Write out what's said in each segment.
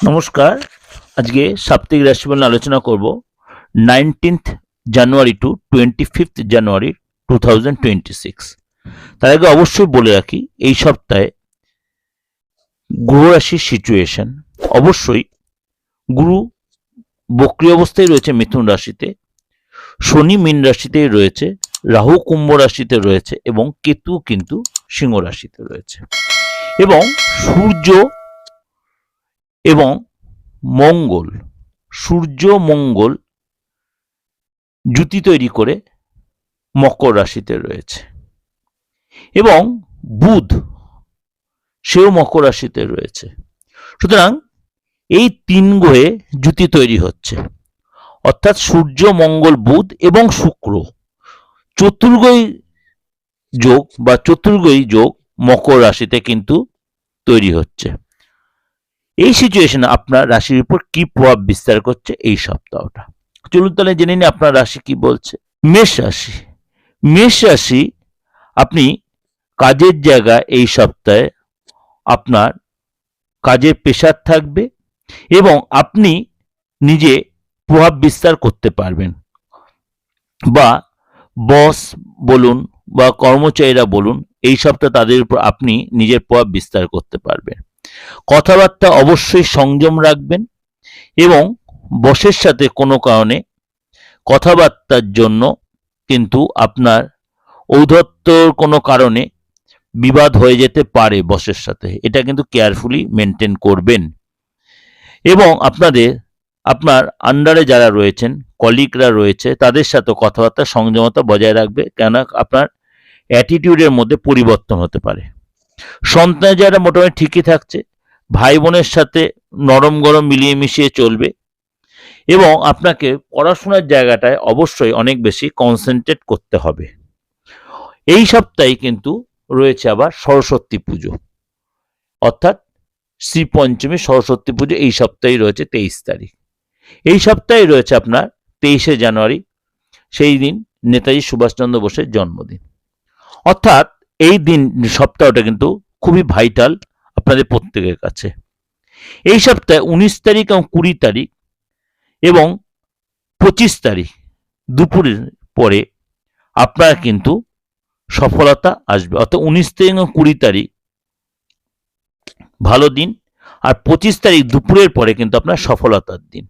নমস্কার। আজকে সাপ্তাহিক রাশিফল আলোচনা করব। Nineteenth January to twenty fifth January two thousand twenty six তার আগে অবশ্যই বলে রাখি, এই সপ্তাহে গ্রহ রাশির সিচুয়েশন অবশ্যই গুরু বক্রি অবস্থায় রয়েছে মিথুন রাশিতে, শনি মীন রাশিতেই রয়েছে, রাহু কুম্ভ রাশিতে রয়েছে এবং কেতু কিন্তু সিংহ রাশিতে রয়েছে। এবং সূর্য এবং মঙ্গল, সূর্য মঙ্গল জুতি তৈরি করে মকর রাশিতে রয়েছে। এবং বুধ, সেও মকর রাশিতে রয়েছে। সুতরাং এই তিন গ্রহে জুতি তৈরি হচ্ছে। অর্থাৎ সূর্য, মঙ্গল, বুধ এবং শুক্র। চতুর্গই যোগ বা চতুর্গই যোগ মকর রাশিতে কিন্তু তৈরি হচ্ছে। এই সিচুয়েশনে আপনার রাশির উপর কি প্রভাব বিস্তার করছে এই সপ্তাহটা? চলুন তাহলে জেনে নিন আপনার রাশি কি বলছে। মেষ রাশি। মেষ রাশি, আপনি কাজের জায়গা এই সপ্তাহে আপনার কাজের প্রেশার থাকবে এবং আপনি নিজে প্রভাব বিস্তার করতে পারবেন। বা বস বলুন বা কর্মচারীরা বলুন, এই সপ্তাহে তাদের উপর আপনি নিজের প্রভাব বিস্তার করতে পারবেন। কথাবার্তা অবশ্যই সংযম রাখবেন এবং বসের সাথে কোনো কারণে কথাবার্তার জন্য কিন্তু আপনার ঔদ্ধত্যর কোনো কারণে বিবাদ হয়ে যেতে পারে বসের সাথে। এটা কিন্তু কেয়ারফুলি মেনটেন করবেন। এবং আপনাদের, আপনার আন্ডারে যারা রয়েছেন কলিগরা রয়েছে, তাদের সাথে কথাবার্তা সংযমতা বজায় রাখবে কেন আপনার অ্যাটিটিউডের মধ্যে পরিবর্তন হতে পারে। সন্তান যারা মোটামুটি ঠিকই থাকছে ভাই বোনের সাথে নরম গরম মিলিয়ে মিশিয়ে চলবে এবং আপনাকে পড়াশোনার জায়গাটায় অবশ্যই অনেক বেশি কনসেন্ট্রেট করতে হবে। এই সপ্তাহে কিন্তু রয়েছে আবার সরস্বতী পুজো, অর্থাৎ শ্রী পঞ্চমী সরস্বতী পুজো এই সপ্তাহেই রয়েছে তেইশ তারিখ। এই সপ্তাহে রয়েছে আপনার তেইশে জানুয়ারি, সেই দিন নেতাজি সুভাষচন্দ্র বোসের জন্মদিন। অর্থাৎ এই দিন সপ্তাহটা কিন্তু খুবই ভাইটাল আপনাদের প্রত্যেকের কাছে। এই সপ্তাহে উনিশ তারিখ এবং কুড়ি তারিখ এবং পঁচিশ তারিখ দুপুরের পরে আপনার কিন্তু সফলতা আসবে। অর্থাৎ উনিশ তারিখ এবং কুড়ি তারিখ ভালো দিন আর পঁচিশ তারিখ দুপুরের পরে কিন্তু আপনার সফলতার দিন।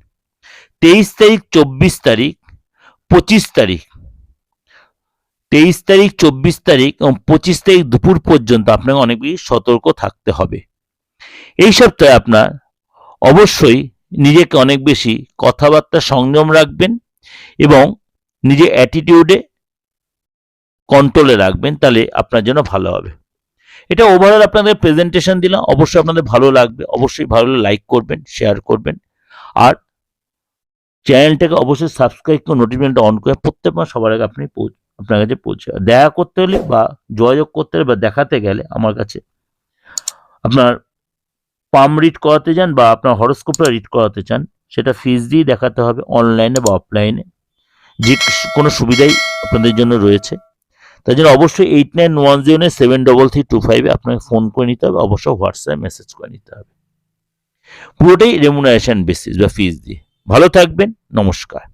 তেইশ তারিখ, চব্বিশ তারিখ, পঁচিশ তারিখ তেইশ তারিখ, চব্বিশ তারিখ এবং পঁচিশ তারিখ দুপুর পর্যন্ত আপনাকে অনেক বেশি সতর্ক থাকতে হবে। এই সপ্তাহে আপনার অবশ্যই নিজেকে অনেক বেশি কথাবার্তা সংযম রাখবেন এবং নিজের অ্যাটিটিউডে কন্ট্রোলে রাখবেন, তাহলে আপনার জন্য ভালো হবে। এটা ওভারঅল আপনাদের প্রেজেন্টেশন দিলাম, অবশ্যই আপনাদের ভালো লাগবে, অবশ্যই ভালো লাইক করবেন শেয়ার করবেন। আর চ্যানেলটাকে অবশ্যই সাবস্ক্রাইব করে নোটিফিকেশনটা অন করে প্রত্যেক মাস সবার আগে আপনি পৌঁছ- আপনার কাছে পৌঁছে। দেখা করতে হলে বা যোগাযোগ করতে হলে বা দেখাতে গেলে আমার কাছে আপনার পাম রিড করাতে যান বা আপনার হরস্কোপটা রিড করাতে চান, সেটা ফিজ দিয়ে দেখাতে হবে অনলাইনে বা অফলাইনে যে কোনো সুবিধাই আপনাদের জন্য রয়েছে। তাই জন্য অবশ্যই eight nine one zero nine seven double three two ফাইভে আপনাকে ফোন করে নিতে হবে, অবশ্যই হোয়াটসঅ্যাপে মেসেজ করে নিতে হবে। পুরোটাই রেমুনারেশন বেসিস বা ফিজ দিয়ে। ভালো থাকবেন, নমস্কার।